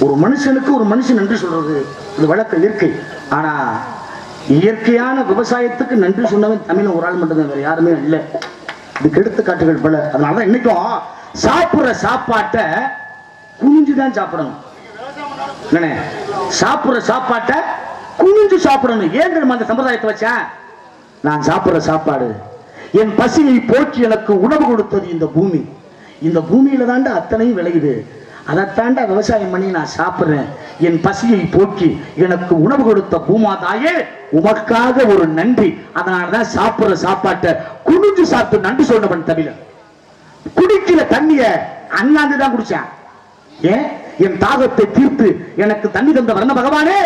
ஒரு மனுஷனுக்கு ஒரு மனுஷன் நன்றி சொல்றது இது வழக்க இயற்கை. ஆனா இயற்கையான விவசாயத்துக்கு நன்றி சொன்னவன் தமிழ் ஒரு ஆள் மட்டும்தான் வேற யாருமே இல்லை. இதுக்கு எடுத்துக்காட்டுகள் பல. அதனாலதான் இன்னைக்கும் சாப்பிடுற சாப்பாட்டை குனிஞ்சு தான் சாப்பிடணும். என்னண்ணே? சாப்பிடுற சாப்பாட்டை குனிஞ்சு சாப்பிடணும். ஏன் தெரியுமா அந்த சம்பிரதாயத்தை வச்சேன்? நான் சாப்பிடுற சாப்பாடு என் பசியை போக்கி எனக்கு உணவு கொடுத்தது இந்த பூமி. இந்த பூமியில தாண்டா அத்தனையும் விளையுது. அதைத்தாண்டா விவசாயம் பண்ணி நான் சாப்பிடுறேன். என் பசியை போக்கி எனக்கு உணவு கொடுத்த பூமாதாயே உமக்காக ஒரு நன்றி. அதனாலதான் சாப்பிடுற சாப்பாட்டை குடிஞ்சு சாப்பிட்டு நன்றி சொன்னவன் தமிழன் குடிக்கிற தண்ணிய அண்ணாந்து தான் குடிச்சேன். ஏன்? என் தாகத்தை தீர்த்து எனக்கு தண்ணி தந்த வர்ண பகவானே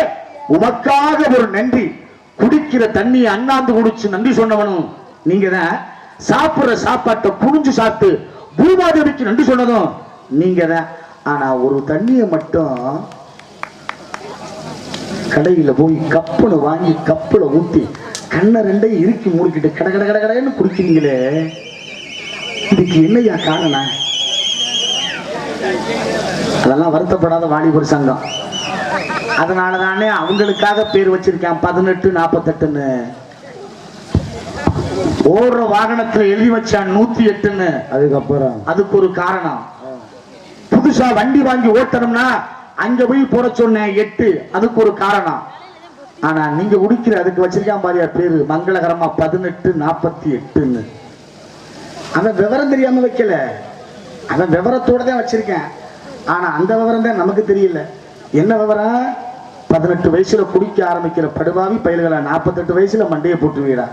உமக்காக ஒரு நன்றி. குடிக்கிற தண்ணியை அண்ணாந்து குடிச்சு நன்றி சொன்னவனும் நீங்க தான் சாப்பிடுற சாப்பாட்டை குடிஞ்சு சாப்பிட்டு பூமாதேவிக்கு நன்றி சொன்னதும் நீங்க தான் ஆனா ஒரு தண்ணியை மட்டும் கடையில போய் கப்புன்னு வாங்கி கப்புல ஊத்தி கண்ணை ரெண்டையும் இறுக்கி மூடிக்கிட்டு கட கட கட கடன்னு குடிக்கிறீங்களே? இதுக்கு என்னையா காரணம்? அதெல்லாம் வருத்தப்படாத வாலிபர் சங்கம். அதனால தானே அவங்களுக்காக பேர் வச்சிருக்கேன் பதினெட்டு நாற்பத்தெட்டுன்னு ஓடுற வாகனத்துல எழுதி வச்சான் நூத்தி எட்டுன்னு. அதுக்கப்புறம்? அதுக்கு ஒரு காரணம். புதுசா வண்டி வாங்கி ஓட்டணும்னா அங்க போய் போட சொன்னேன் எட்டு அதுக்கு ஒரு காரணம். ஆனா நீங்க குடிக்கிற அதுக்கு வச்சிருக்கான் பாரியா பேரு? மங்களகரமா பதினெட்டு நாற்பத்தி எட்டுன்னு. அவன் விவரம் தெரியாம வைக்கல. அவன் விவரத்தோட தான் வச்சிருக்கேன். ஆனா அந்த விவரம் தான் நமக்கு தெரியல. என்ன விவரம்? பதினெட்டு வயசுல குடிக்க ஆரம்பிக்கிற படுபாவி பயில்களை நாற்பத்தெட்டு வயசுல மண்டையை போட்டு வீடா